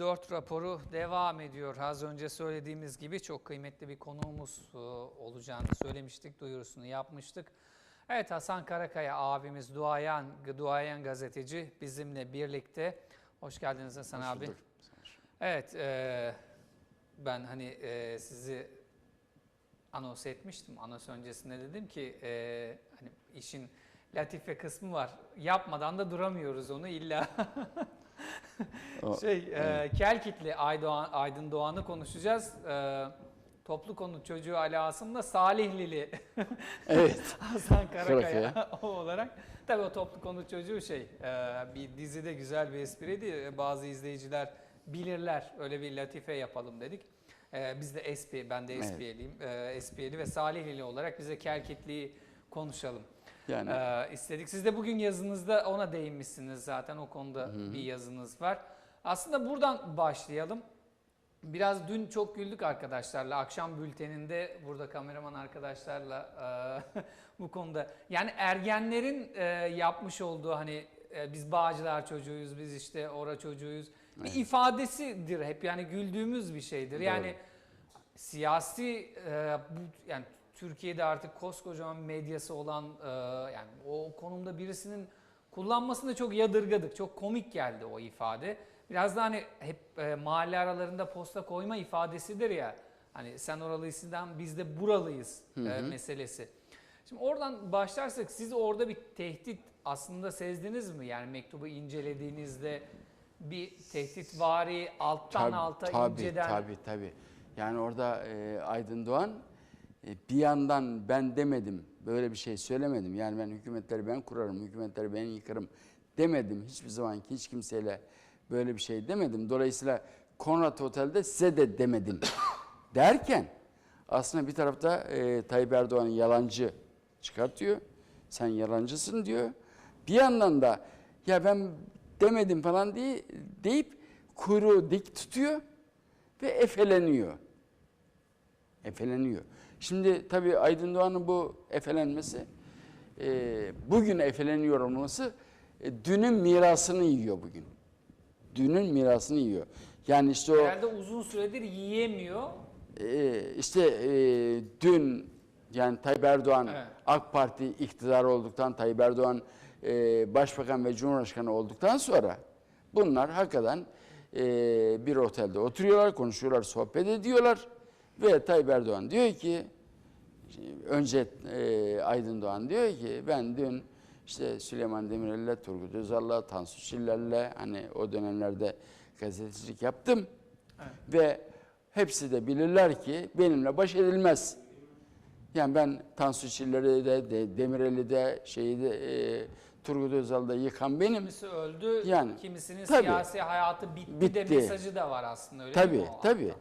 4 raporu devam ediyor. Az önce söylediğimiz gibi çok kıymetli bir konuğumuz e, olacağını söylemiştik, duyurusunu yapmıştık. Evet Hasan Karakaya abimiz, duayen, duayen gazeteci bizimle birlikte. Hoş geldiniz Hasan abi. Evet, e, ben hani e, sizi anons etmiştim. Anons öncesinde dedim ki e, hani işin latife kısmı var. Yapmadan da duramıyoruz onu illa. Şey, e, Kelkitli Aydoğan, Aydın Doğan'ı konuşacağız. E, toplu konut çocuğu Ali Asım'la Salihlili Evet. Hasan Karakaya o olarak. Tabii o toplu konut çocuğu şey e, bir dizide güzel bir espriydi. E, Bazı izleyiciler bilirler. Öyle bir latife yapalım dedik. E, biz de SP, ben de Evet. SP'liyim. E, SP'li ve Salihlili olarak bize Kelkitli'yi konuşalım. Yani Ee, istedik. Siz de bugün yazınızda ona değinmişsiniz zaten. O konuda bir yazınız var. Aslında buradan başlayalım. Biraz dün çok güldük arkadaşlarla. Akşam bülteninde burada kameraman arkadaşlarla e, bu konuda. Yani ergenlerin e, yapmış olduğu hani e, biz Bağcılar çocuğuyuz, biz işte ora çocuğuyuz. Bir ifadesidir hep yani güldüğümüz bir şeydir. Yani siyasi e, bu yani Türkiye'de artık koskocaman medyası olan e, yani o konumda birisinin kullanmasını çok yadırgadık. Çok komik geldi o ifade. Biraz da hani hep e, mahalle aralarında posta koyma ifadesidir ya. Hani sen oralıysan biz de buralıyız e, meselesi. Şimdi oradan başlarsak siz orada bir tehdit aslında sezdiniz mi? Yani mektubu incelediğinizde bir tehdit vari alttan tabii, alta tabii, inceden tabii tabii. Yani orada e, Aydın Doğan bir yandan ben demedim, böyle bir şey söylemedim. Yani ben hükümetleri ben kurarım, hükümetleri ben yıkarım demedim. Hiçbir zaman hiç kimseyle böyle bir şey demedim. Dolayısıyla Konrad Otel'de size de demedim derken aslında bir tarafta e, Tayyip Erdoğan'ı yalancı çıkartıyor. Sen yalancısın diyor. Bir yandan da ya ben demedim falan diye deyip kuyruğu dik tutuyor ve efeleniyor. Efeleniyor. Şimdi tabii Aydın Doğan'ın bu efelenmesi, e, bugün efeleniyor olması e, dünün mirasını yiyor bugün. Dünün mirasını yiyor. Yani işte o Herhalde uzun süredir yiyemiyor. e, işte e, dün yani Tayyip Erdoğan Evet. AK Parti iktidar olduktan Tayyip Erdoğan e, başbakan ve cumhurbaşkanı olduktan sonra bunlar hakikaten e, bir otelde oturuyorlar, konuşuyorlar, sohbet ediyorlar ve Tayyip Erdoğan diyor ki önce e, Aydın Doğan diyor ki ben dün işte Süleyman Demirel'le, Turgut Özal'la, Tansu Çiller'le hani o dönemlerde gazetecilik yaptım. Ve hepsi de bilirler ki benimle baş edilmez. Yani ben Tansu Çiller'i de, de Demirel'i de, şeyi de, e, Turgut Özal'da yıkan benim. Kimisi öldü, Yani, kimisinin tabii. siyasi hayatı bitti, de Bitti. mesajı da var aslında öyle Tabii, mi o tabii.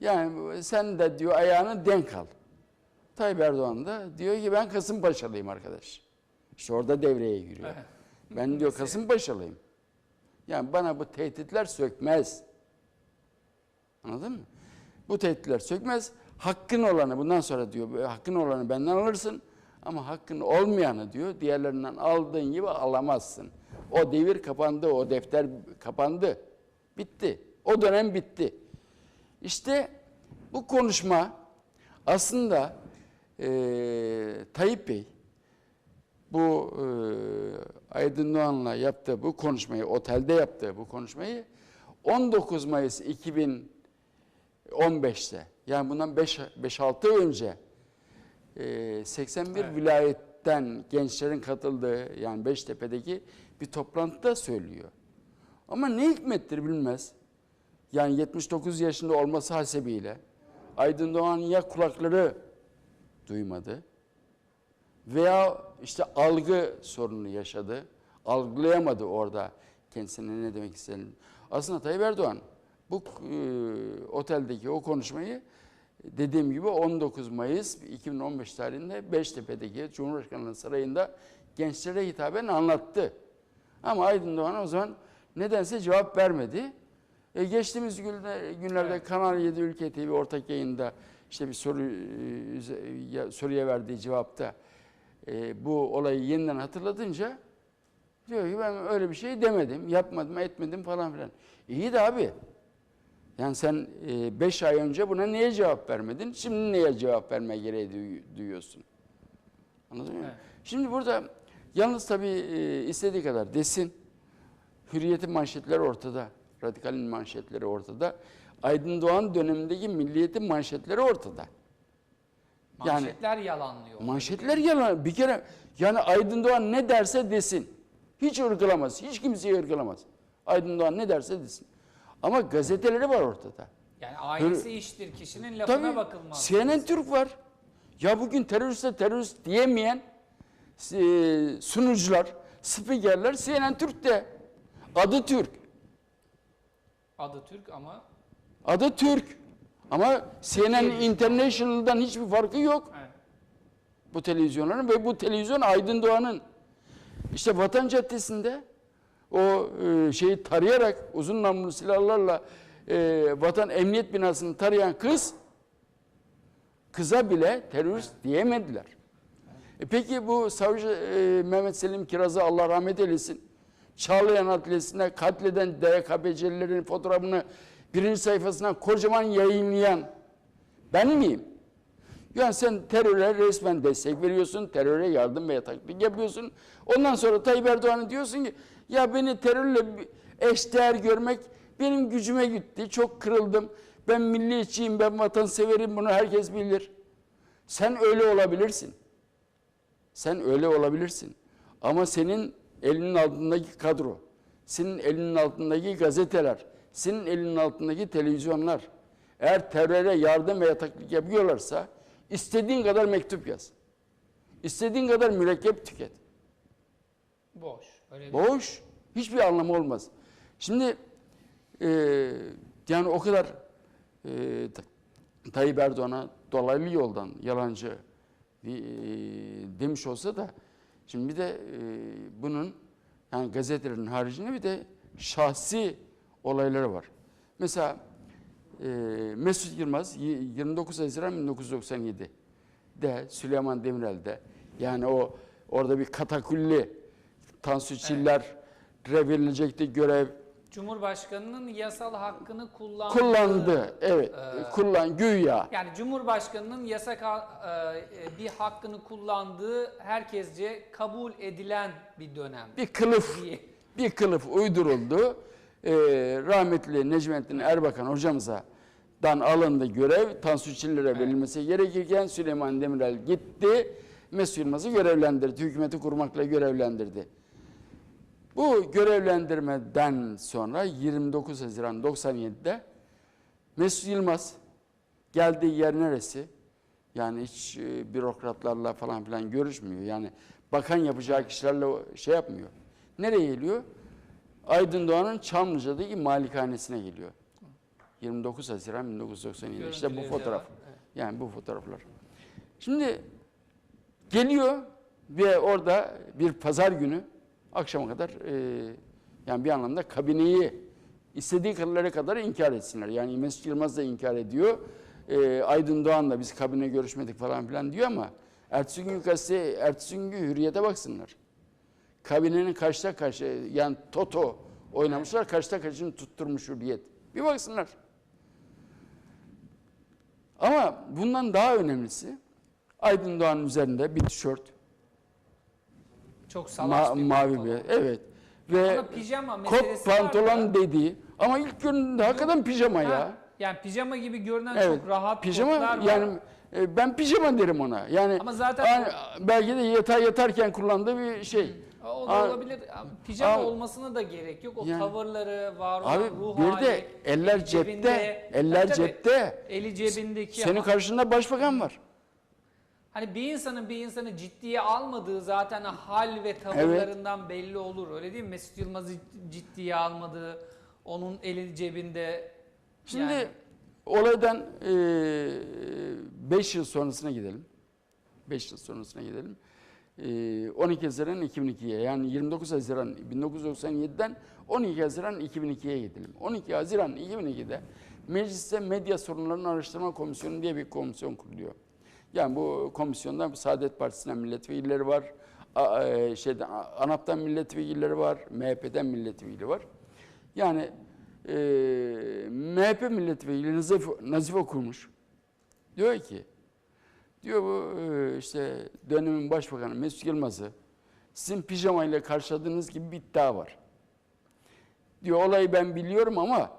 Yani sen de diyor ayağını denk al. Tayyip Erdoğan da diyor ki ben Kasımpaşalıyım arkadaş. İşte orada devreye giriyor. Evet. Ben diyor Kasımpaşalıyım. Yani bana bu tehditler sökmez. Anladın mı? Bu tehditler sökmez. Hakkın olanı bundan sonra diyor hakkın olanı benden alırsın ama hakkın olmayanı diyor diğerlerinden aldığın gibi alamazsın. O devir kapandı, o defter kapandı. Bitti. O dönem bitti. İşte bu konuşma aslında eee Tayyip Bey bu eee Aydın Doğan'la yaptığı bu konuşmayı, otelde yaptığı bu konuşmayı 19 Mayıs 2015'te yani bundan 5-6 önce eee, 81 Evet. vilayetten gençlerin katıldığı yani Beştepe'deki bir toplantıda söylüyor. Ama ne hikmettir bilmez. Yani 79 yaşında olması hasebiyle Aydın Doğan ya kulakları duymadı veya işte algı sorunu yaşadı. Algılayamadı orada kendisine ne demek istediğini. Aslında Tayyip Erdoğan bu e, oteldeki o konuşmayı dediğim gibi 19 Mayıs 2015 tarihinde Beştepe'deki Cumhurbaşkanlığı Sarayı'nda gençlere hitaben anlattı. Ama Aydın Doğan o zaman nedense cevap vermedi. E, geçtiğimiz günler, günlerde Evet. Kanal 7 Ülke TV ortak yayında işte bir soru e, soruya verdiği cevapta e, bu olayı yeniden hatırlatınca diyor ki ben öyle bir şey demedim, yapmadım, etmedim falan filan. İyi de abi Yani sen 5 ay önce buna niye cevap vermedin? Şimdi niye cevap verme gereği duy- duyuyorsun? Anladın mı? Evet. Şimdi burada yalnız tabii e, istediği kadar desin. Hürriyet'in manşetleri ortada. Radikal'in manşetleri ortada. Aydın Doğan dönemindeki milliyetin manşetleri ortada. Yani- Manşetler yalanlıyor. Manşetler yalan. Bir kere yani Aydın Doğan ne derse desin. Hiç ırgılamaz. Hiç kimseyi ırgılamaz. Aydın Doğan ne derse desin. Ama gazeteleri var ortada. Yani ailesi iştir kişinin lafına Tabii bakılmaz. CNN Türk var. Ya bugün teröriste terörist diyemeyen e, sunucular, spikerler CNN Türk'te. Adı Türk. Adı Türk ama Adı Türk. Ama CNN International'dan hiçbir farkı yok. evet. bu televizyonların ve bu televizyon Aydın Doğan'ın. İşte Vatan Caddesi'nde o e, şeyi tarayarak uzun namlulu silahlarla e, Vatan Emniyet binasını tarayan kız kıza bile terörist diyemediler. E peki bu savcı e, Mehmet Selim Kiraz'ı Allah rahmet eylesin. Çağlayan Adliyesi'nde katleden DKPC'lilerin fotoğrafını birinci sayfasına kocaman yayınlayan ben miyim? Yani sen teröre resmen destek veriyorsun, teröre yardım veya taktik yapıyorsun. Ondan sonra Tayyip Erdoğan'a diyorsun ki ya beni terörle eşdeğer görmek benim gücüme gitti, çok kırıldım. Ben milliyetçiyim, ben vatanseverim bunu herkes bilir. Sen öyle olabilirsin. Sen öyle olabilirsin. Ama senin elinin altındaki kadro, senin elinin altındaki gazeteler, senin elinin altındaki televizyonlar eğer teröre yardım veya taklit yapıyorlarsa istediğin kadar mektup yaz. İstediğin kadar mürekkep tüket. boş. Öyle değil. Boş. Hiçbir anlamı olmaz. Şimdi e, yani o kadar e, Ta- Tayyip Erdoğan'a dolaylı yoldan yalancı e, demiş olsa da şimdi bir de e, bunun yani gazetelerin haricinde bir de şahsi olayları var. Mesela e, Mesut Yılmaz y- 29 Haziran 1997 de Süleyman Demirel'de yani o orada bir katakulli Tansu Çiller verilecekti görev Cumhurbaşkanının yasal hakkını kullandığı kullandı. Evet. Ee, kullan güya. Yani Cumhurbaşkanının yasak ha- e, bir hakkını kullandığı herkesce kabul edilen bir dönem. Bir kılıf diye. bir kılıf uyduruldu. Ee, rahmetli Necmettin Erbakan hocamıza dan alındı görev. Tansu Çiller'e verilmesi gerekirken Süleyman Demirel gitti. Mesut Yılmaz'ı görevlendirdi. Hükümeti kurmakla görevlendirdi. Bu görevlendirmeden sonra 29 Haziran 97'de Mesut Yılmaz geldiği yer neresi? Yani hiç e, bürokratlarla falan filan görüşmüyor. Yani bakan yapacağı kişilerle şey yapmıyor. Nereye geliyor? Aydın Doğan'ın Çamlıca'daki malikanesine geliyor. 29 Haziran 1997. İşte bu fotoğraf. Yani bu fotoğraflar. Şimdi geliyor ve orada bir pazar günü akşama kadar e, yani bir anlamda kabineyi istediği kadarlara kadar inkar etsinler. Yani Mesut Yılmaz da inkar ediyor. E, Aydın Doğan da biz kabine görüşmedik falan filan diyor ama ertesi gün gazete, ertesi gün hürriyete baksınlar. Kabinenin kaçta kaç yani Toto oynamışlar kaçta kaçını tutturmuş hürriyet. Bir baksınlar. Ama bundan daha önemlisi Aydın Doğan'ın üzerinde bir tişört, Çok salaş ma- bir mavi pantolon. bir evet ve Ama pijama kot meselesi var pantolon da- dediği ama ilk göründüğünde hakikaten pijama ya. Yani pijama gibi görünen Evet. çok rahat pijama kotlar var. yani e, ben pijama derim ona. Yani Ama zaten yani belki de yatağa yatarken kullandığı bir şey. O da Aa, olabilir. Pijama Aa, olmasına da gerek yok. O yani- tavırları, var olan Abi ruh bir hali. de eller cebinde. eller Tabii tabii. cepte. Eli cebindeki. Senin karşında başbakan var. Hani bir insanın bir insanı ciddiye almadığı zaten hal ve tavırlarından belli olur. Öyle değil mi? Mesut Yılmaz'ı ciddiye almadığı, onun eli cebinde. Şimdi yani- olaydan 5 yıl sonrasına gidelim. 5 yıl sonrasına gidelim. E, 12 Haziran 2002'ye yani 29 Haziran 1997'den 12 Haziran 2002'ye gidelim. 12 Haziran 2002'de mecliste medya sorunlarını araştırma komisyonu diye bir komisyon kuruluyor. Yani bu komisyonda Saadet Partisi'nden milletvekilleri var, e, şeyden ANAP'tan milletvekilleri var, MHP'den milletvekili var. Yani e, MHP milletvekili Nazif, Nazif Okurmuş. Diyor ki, diyor bu e, işte dönemin başbakanı Mesut Yılmaz'ı sizin pijamayla karşıladığınız gibi bir iddia var. Diyor olayı ben biliyorum ama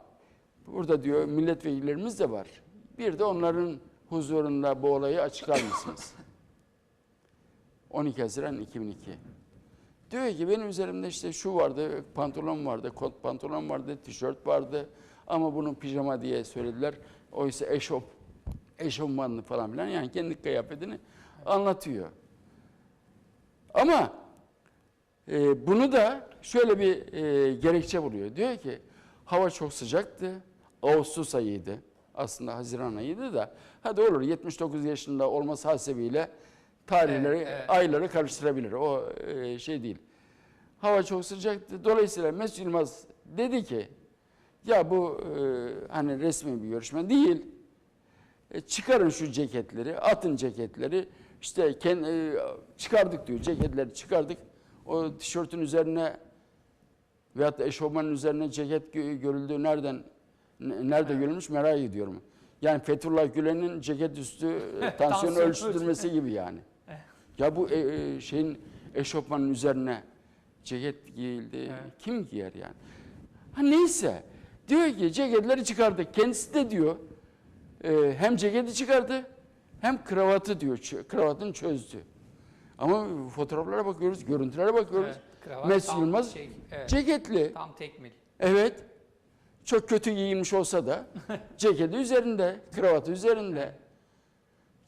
burada diyor milletvekillerimiz de var. Bir de onların huzurunda bu olayı açıklar mısınız? 12 Haziran 2002. Diyor ki benim üzerimde işte şu vardı, pantolon vardı, kot pantolon vardı, tişört vardı. Ama bunu pijama diye söylediler. Oysa eşop, eşofmanlı falan filan yani kendi kıyafetini anlatıyor. Ama e, bunu da şöyle bir e, gerekçe buluyor. Diyor ki hava çok sıcaktı, Ağustos ayıydı. Aslında Haziran ayıydı da hadi olur 79 yaşında olması hasebiyle tarihleri, Evet, evet. ayları karıştırabilir. O e, şey değil. Hava çok sıcaktı. Dolayısıyla Mesut Yılmaz dedi ki ya bu e, hani resmi bir görüşme değil. E, çıkarın şu ceketleri, atın ceketleri. İşte ken- e, çıkardık diyor ceketleri çıkardık. O tişörtün üzerine veyahut da eşofmanın üzerine ceket gö- görüldüğü nereden nerede görülmüş merak ediyorum. Yani Fethullah Gülen'in ceket üstü e, tansiyon ölçtürmesi gibi yani. Ya bu e, e, şeyin eşofmanın üzerine ceket giyildi. Evet. Kim giyer yani? Ha neyse. Diyor ki ceketleri çıkardık. Kendisi de diyor e, hem ceketi çıkardı hem kravatı diyor. kravatını çözdü. Ama fotoğraflara bakıyoruz, görüntülere bakıyoruz. Evet, kravat Mesut Yılmaz şey, evet, ceketli. tam tekmil. Evet. Çok kötü giyinmiş olsa da ceketi üzerinde, kravatı üzerinde.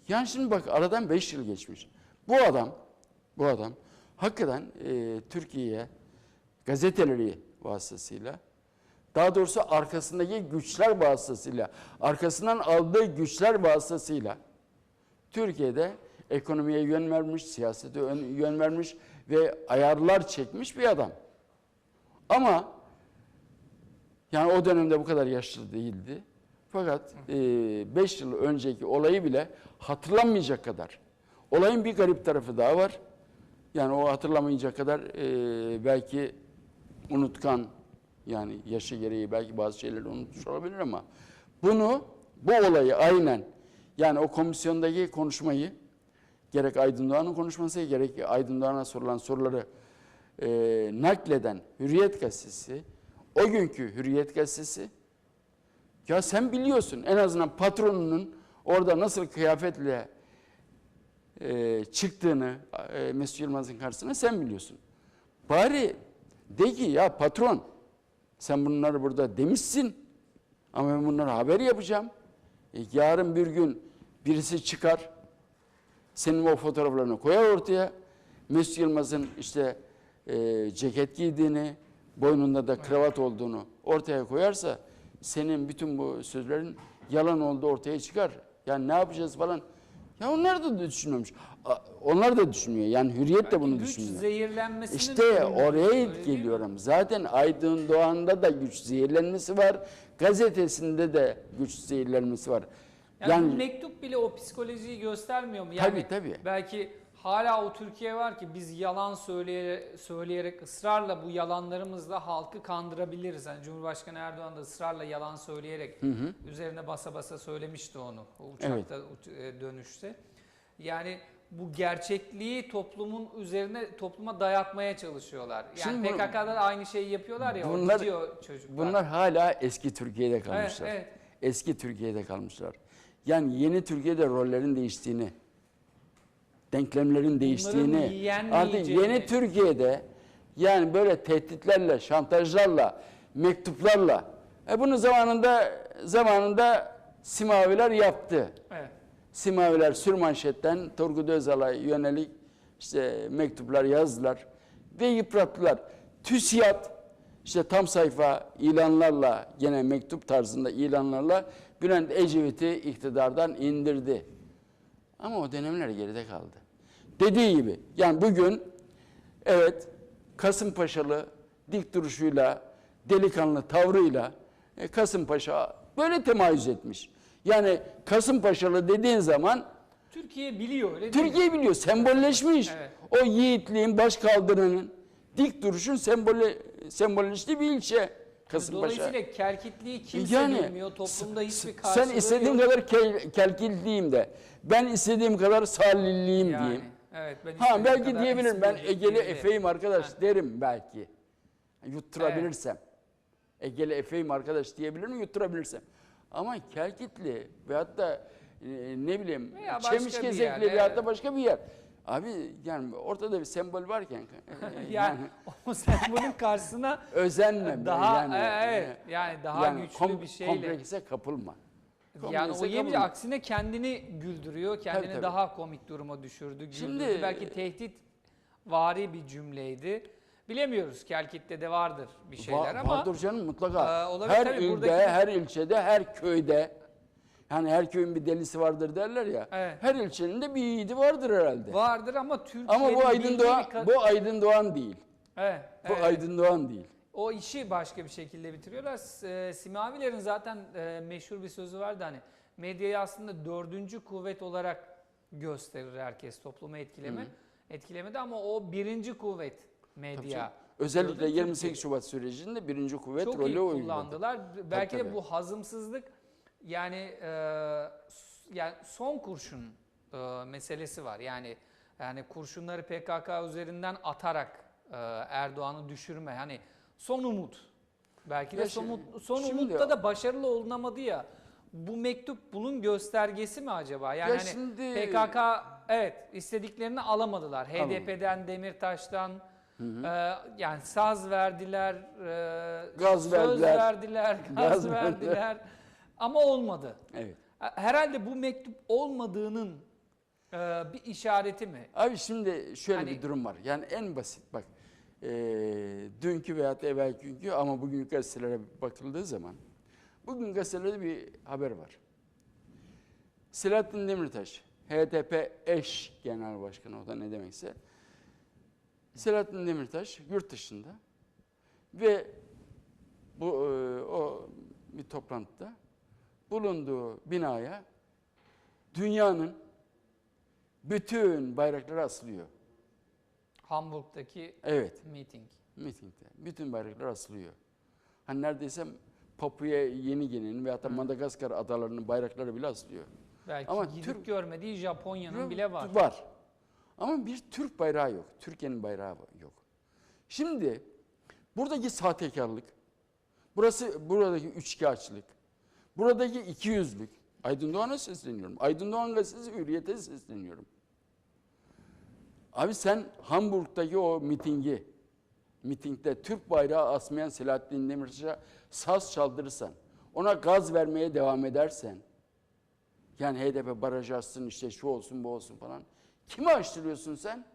Yani şimdi bak aradan 5 yıl geçmiş. Bu adam, bu adam hakikaten e, Türkiye'ye gazeteleri vasıtasıyla, daha doğrusu arkasındaki güçler vasıtasıyla, arkasından aldığı güçler vasıtasıyla Türkiye'de ekonomiye yön vermiş, siyasete ön- yön vermiş ve ayarlar çekmiş bir adam. Ama yani o dönemde bu kadar yaşlı değildi. Fakat 5 yıl önceki olayı bile hatırlanmayacak kadar. Olayın bir garip tarafı daha var. Yani o hatırlamayacak kadar e, belki unutkan yani yaşı gereği belki bazı şeyleri unutmuş olabilir ama bunu bu olayı aynen yani o komisyondaki konuşmayı gerek Aydın Doğan'ın konuşması gerek Aydın Doğan'a sorulan soruları e, nakleden Hürriyet Gazetesi o günkü Hürriyet Gazetesi ya sen biliyorsun en azından patronunun orada nasıl kıyafetle e, çıktığını e, Mesut Yılmaz'ın karşısına sen biliyorsun. Bari de ki ya patron sen bunları burada demişsin ama ben bunları haber yapacağım. E, yarın bir gün birisi çıkar senin o fotoğraflarını koyar ortaya. Mesut Yılmaz'ın işte e, ceket giydiğini, boynunda da kravat olduğunu ortaya koyarsa senin bütün bu sözlerin yalan olduğu ortaya çıkar. Yani ne yapacağız falan. Ya onlar da düşünmemiş. A- Onlar da düşünmüyor. Yani Hürriyet de bunu Güç düşünüyor. zehirlenmesinin İşte oraya geliyorum. Zaten Aydın Doğan'da da güç zehirlenmesi var. Gazetesinde de güç zehirlenmesi var. Yani, Yani, mektup bile o psikolojiyi göstermiyor mu? Yani Tabii, tabii. Belki hala o Türkiye var ki biz yalan söyleyerek, söyleyerek ısrarla bu yalanlarımızla halkı kandırabiliriz. Yani Cumhurbaşkanı Erdoğan da ısrarla yalan söyleyerek üzerine basa basa söylemişti onu o uçakta uç- e, dönüşte. Yani bu gerçekliği toplumun üzerine topluma dayatmaya çalışıyorlar. Yani Şimdi PKK'da da aynı şeyi yapıyorlar ya. Bunlar- o gidiyor çocuklar. bunlar hala eski Türkiye'de evet, kalmışlar. evet. Eski Türkiye'de kalmışlar. Yani yeni Türkiye'de rollerin değiştiğini, denklemlerin değiştiğini, yiyen artık yeni Türkiye'de yani böyle tehditlerle, şantajlarla, mektuplarla, e bunu zamanında zamanında Simaviler yaptı. Evet. Simaviler sürmanşetten Turgut Özal'a yönelik işte mektuplar yazdılar ve yıprattılar. TÜSİAD işte tam sayfa ilanlarla gene mektup tarzında ilanlarla Bülent Ecevit'i iktidardan indirdi. Ama o dönemler geride kaldı. Dediği gibi yani bugün evet Kasımpaşalı dik duruşuyla, delikanlı tavrıyla e, Kasımpaşa böyle temayüz etmiş. Yani Kasımpaşalı dediğin zaman Türkiye biliyor öyle? Türkiye biliyor, sembolleşmiş. Evet. O yiğitliğin, baş kaldırının, dik duruşun sembolü, sembolleştiği bir ilçe. Kasımpaşa. Dolayısıyla kelkitliği kimse Yani, bilmiyor. Toplumda hiçbir Sen karşılığı istediğin yok. kadar kel, kelkilliyim de. Ben istediğim kadar salilliyim Yani, diyeyim. Evet, ben Ha belki diyebilirim ben Egeli. Efe'yim arkadaş derim belki. Yutturabilirsem. Egeli Efe'yim arkadaş diyebilirim yutturabilirsem. Ama Kelkitli veyahut da e, ne bileyim Çemişgezekli yer, veyahut evet. da başka bir yer. Abi yani ortada bir sembol varken e, Yani o sembolün karşısına özenle daha yani, e, evet yani daha yani güçlü kom- bir şeyle. komplekse kapılma. Yani o Komplekse yemeyince aksine kendini güldürüyor, kendini tabii. daha komik duruma düşürdü, güldürdü. Şimdi- Belki tehdit vari bir cümleydi. Bilemiyoruz. Kelkit'te de vardır bir şeyler Va- ama Vardır canım mutlaka. Ee, olabilir her tabii, ilde, buradaki- her ilçede, her köyde. Yani her köyün bir delisi vardır derler ya. Evet. Her ilçenin de bir yiğidi vardır herhalde. vardır ama Türkiye'nin Ama bu Aydın Doğan, bu Aydın Doğan değil. Evet, Bu evet. Aydın Doğan değil. O işi başka bir şekilde bitiriyorlar. E, Simavilerin zaten e, meşhur bir sözü vardı hani medyayı aslında dördüncü kuvvet olarak gösterir herkes toplumu etkileme. Etkilemede ama o birinci kuvvet Tabii medya. Özellikle Gördün, 28 Türkiye. Şubat sürecinde birinci kuvvet Çok rolü iyi uyguladı. kullandılar. Belki tabii. de bu hazımsızlık yani e, yani son kurşun e, meselesi var. Yani yani kurşunları PKK üzerinden atarak e, Erdoğan'ı düşürme. Hani son umut. Belki de Ya son, şimdi- son şimdi umutta o- da başarılı olunamadı ya. Bu mektup bunun göstergesi mi acaba? Yani Ya hani şimdi- PKK evet istediklerini alamadılar. Alamadı. HDP'den, Demirtaş'tan e, yani saz verdiler, e, Gaz söz verdiler. verdiler, gaz, Gaz verdiler. Ama olmadı. Evet. Herhalde bu mektup olmadığının e, bir işareti mi? Abi şimdi şöyle Hani- bir durum var. Yani en basit bak. E, dünkü veyahut evvelki günkü ama bugün gazetelere bakıldığı zaman bugün gazetelerde bir haber var. Selahattin Demirtaş, HDP eş genel başkanı o da ne demekse. Selahattin Demirtaş yurt dışında ve bu e, o bir toplantıda bulunduğu binaya dünyanın bütün bayrakları asılıyor. Hamburg'daki Evet, meeting. mitingde. Bütün bayraklar asılıyor. Hani neredeyse Papua Yeni Gine'nin veyahut da Madagaskar adalarının bayrakları bile asılıyor. Belki Ama gidip Türk- görmediği Japonya'nın bile var. Var. Ama bir Türk bayrağı yok. Türkiye'nin bayrağı yok. Şimdi buradaki sahtekarlık, burası buradaki üçkağıtçılık, buradaki ikiyüzlük, Aydın Doğan'a sesleniyorum. Aydın Doğan gazetesi Hürriyet'e sesleniyorum. Abi sen Hamburg'daki o mitingi, mitingde Türk bayrağı asmayan Selahattin Demirtaş'a saz çaldırırsan, ona gaz vermeye devam edersen, yani HDP barajı açsın işte şu olsun bu olsun falan. Kimi açtırıyorsun sen?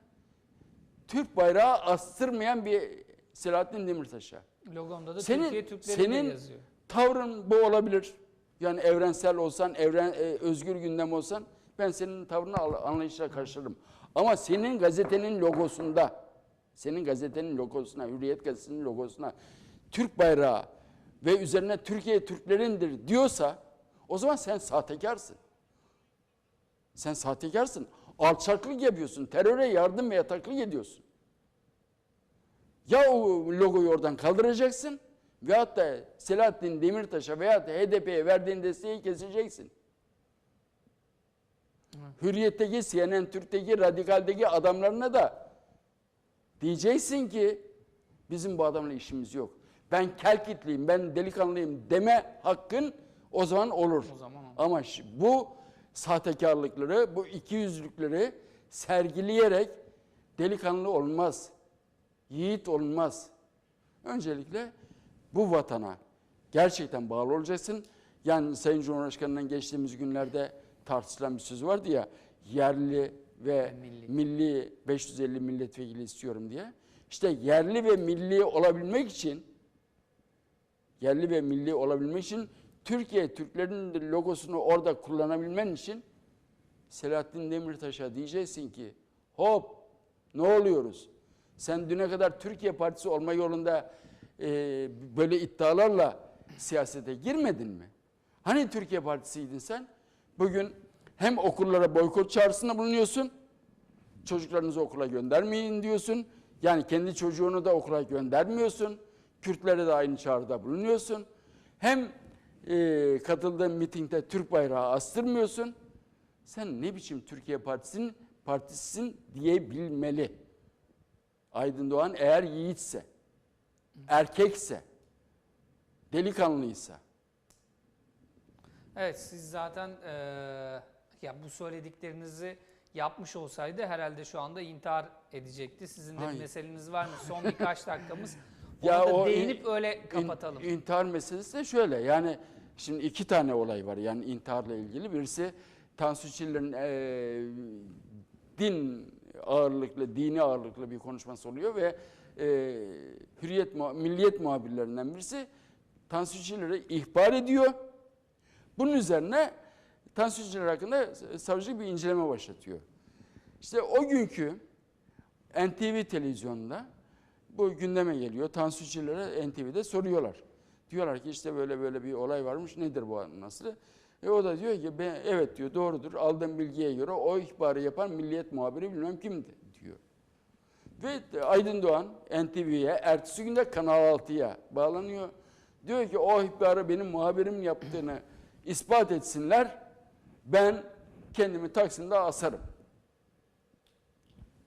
Türk bayrağı astırmayan bir Selahattin Demirtaş'a. Logomda da Senin- Türkiye Türkleri senin- yazıyor. Tavrın bu olabilir. Yani evrensel olsan, evren, e, özgür gündem olsan ben senin tavrını anlayışla karşılarım. Ama senin gazetenin logosunda, senin gazetenin logosuna, Hürriyet gazetesinin logosuna Türk bayrağı ve üzerine Türkiye Türklerindir diyorsa o zaman sen sahtekarsın. Sen sahtekarsın. Alçaklık yapıyorsun. Teröre yardım ve yataklık ediyorsun. Ya o logoyu oradan kaldıracaksın veyahut da Selahattin Demirtaş'a veyahut da HDP'ye verdiğin desteği keseceksin. Hürriyet'teki, CNN Türk'teki, Radikal'deki adamlarına da diyeceksin ki bizim bu adamla işimiz yok. Ben kelkitliyim, ben delikanlıyım deme hakkın o zaman olur. O zaman olur. Ama bu sahtekarlıkları, bu ikiyüzlülükleri sergileyerek delikanlı olmaz. Yiğit olmaz. Öncelikle bu vatana gerçekten bağlı olacaksın. Yani Sayın Cumhurbaşkanı'nın geçtiğimiz günlerde tartışılan bir söz vardı ya, yerli ve Milli. milli 550 milletvekili istiyorum diye. İşte yerli ve milli olabilmek için yerli ve milli olabilmek için Türkiye Türklerin logosunu orada kullanabilmen için Selahattin Demirtaş'a diyeceksin ki hop ne oluyoruz? Sen düne kadar Türkiye Partisi olma yolunda e, böyle iddialarla siyasete girmedin mi? Hani Türkiye Partisi'ydin sen? Bugün hem okullara boykot çağrısında bulunuyorsun, çocuklarınızı okula göndermeyin diyorsun. Yani kendi çocuğunu da okula göndermiyorsun. Kürtlere de aynı çağrıda bulunuyorsun. Hem e, katıldığın mitingde Türk bayrağı astırmıyorsun. Sen ne biçim Türkiye Partisi'nin partisisin diyebilmeli. Aydın Doğan eğer yiğitse, erkekse, delikanlıysa. Evet siz zaten eee, ya bu söylediklerinizi yapmış olsaydı herhalde şu anda intihar edecekti. Sizin de bir Hayır. meseleniz var mı? Son birkaç dakikamız. Ya da o değinip in- öyle İn- kapatalım. İntihar meselesi de şöyle yani şimdi iki tane olay var yani intiharla ilgili. Birisi Tansu Çiller'in eee, din ağırlıklı, dini ağırlıklı bir konuşması oluyor ve eee Hürriyet, Milliyet muhabirlerinden birisi Tansu Çiller'i ihbar ediyor. Bunun üzerine Tansu Çiller hakkında savcılık bir inceleme başlatıyor. İşte o günkü NTV televizyonunda bu gündeme geliyor. Tansu Çiller'e NTV'de soruyorlar. Diyorlar ki işte böyle böyle bir olay varmış. Nedir bu nasıl? E o da diyor ki ben, evet diyor doğrudur. Aldığım bilgiye göre o ihbarı yapan milliyet muhabiri bilmem kimdi. Ve Aydın Doğan NTV'ye ertesi günde Kanal 6'ya bağlanıyor. Diyor ki o ihbarı benim muhabirim yaptığını ispat etsinler. Ben kendimi Taksim'de asarım.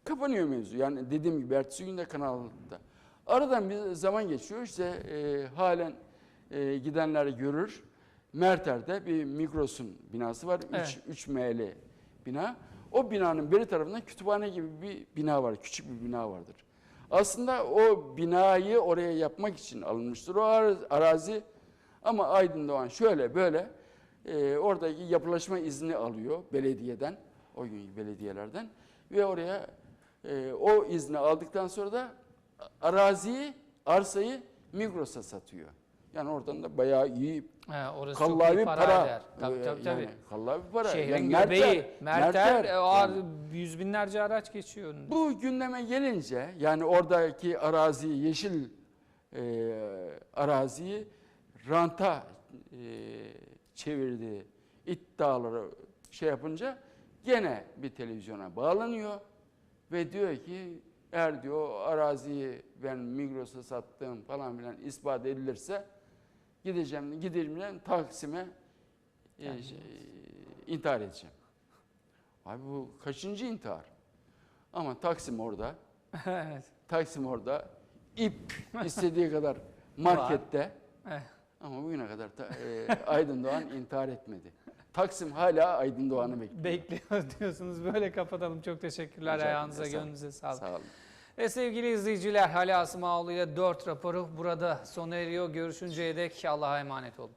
Kapanıyor mevzu. Yani dediğim gibi ertesi günde kanalda. Aradan bir zaman geçiyor. İşte e, halen e, gidenler görür. Merter'de bir Migros'un binası var. 3 Evet. 3 M'li bina. O binanın beri tarafında kütüphane gibi bir bina var. Küçük bir bina vardır. Aslında o binayı oraya yapmak için alınmıştır o ar- arazi. Ama Aydın Doğan şöyle böyle e, oradaki yapılaşma izni alıyor belediyeden, o günkü belediyelerden ve oraya e, o izni aldıktan sonra da araziyi, arsayı Migros'a satıyor. Yani oradan da bayağı iyi He, orası çok iyi kallavi para, para. eder. Tabii Ee, tabii. tabii. Yani kallavi para. Şehrin Yani göbeği, Merter, Merter, e, o yani. yüz binlerce araç geçiyor önünde. Bu gündeme gelince yani oradaki araziyi, yeşil e, araziyi ranta e, çevirdiği iddiaları şey yapınca gene bir televizyona bağlanıyor ve diyor ki eğer diyor araziyi ben Migros'a sattım falan filan ispat edilirse gideceğim gideceğim Taksim'e e, şey, intihar edeceğim. Abi bu kaçıncı intihar? Ama Taksim orada. evet. Taksim orada. ip istediği kadar markette. Ama bugüne kadar ta- e, Aydın Doğan intihar etmedi. Taksim hala Aydın Doğan'ı bekliyor. Bekliyor diyorsunuz. Böyle kapatalım. Çok teşekkürler. Rica. Ayağınıza, Sağ gönlünüze sağlık. Sağ olun. Ve sevgili izleyiciler, Hali Asımoğlu ile 4 raporu burada sona eriyor. Görüşünceye dek Allah'a emanet olun.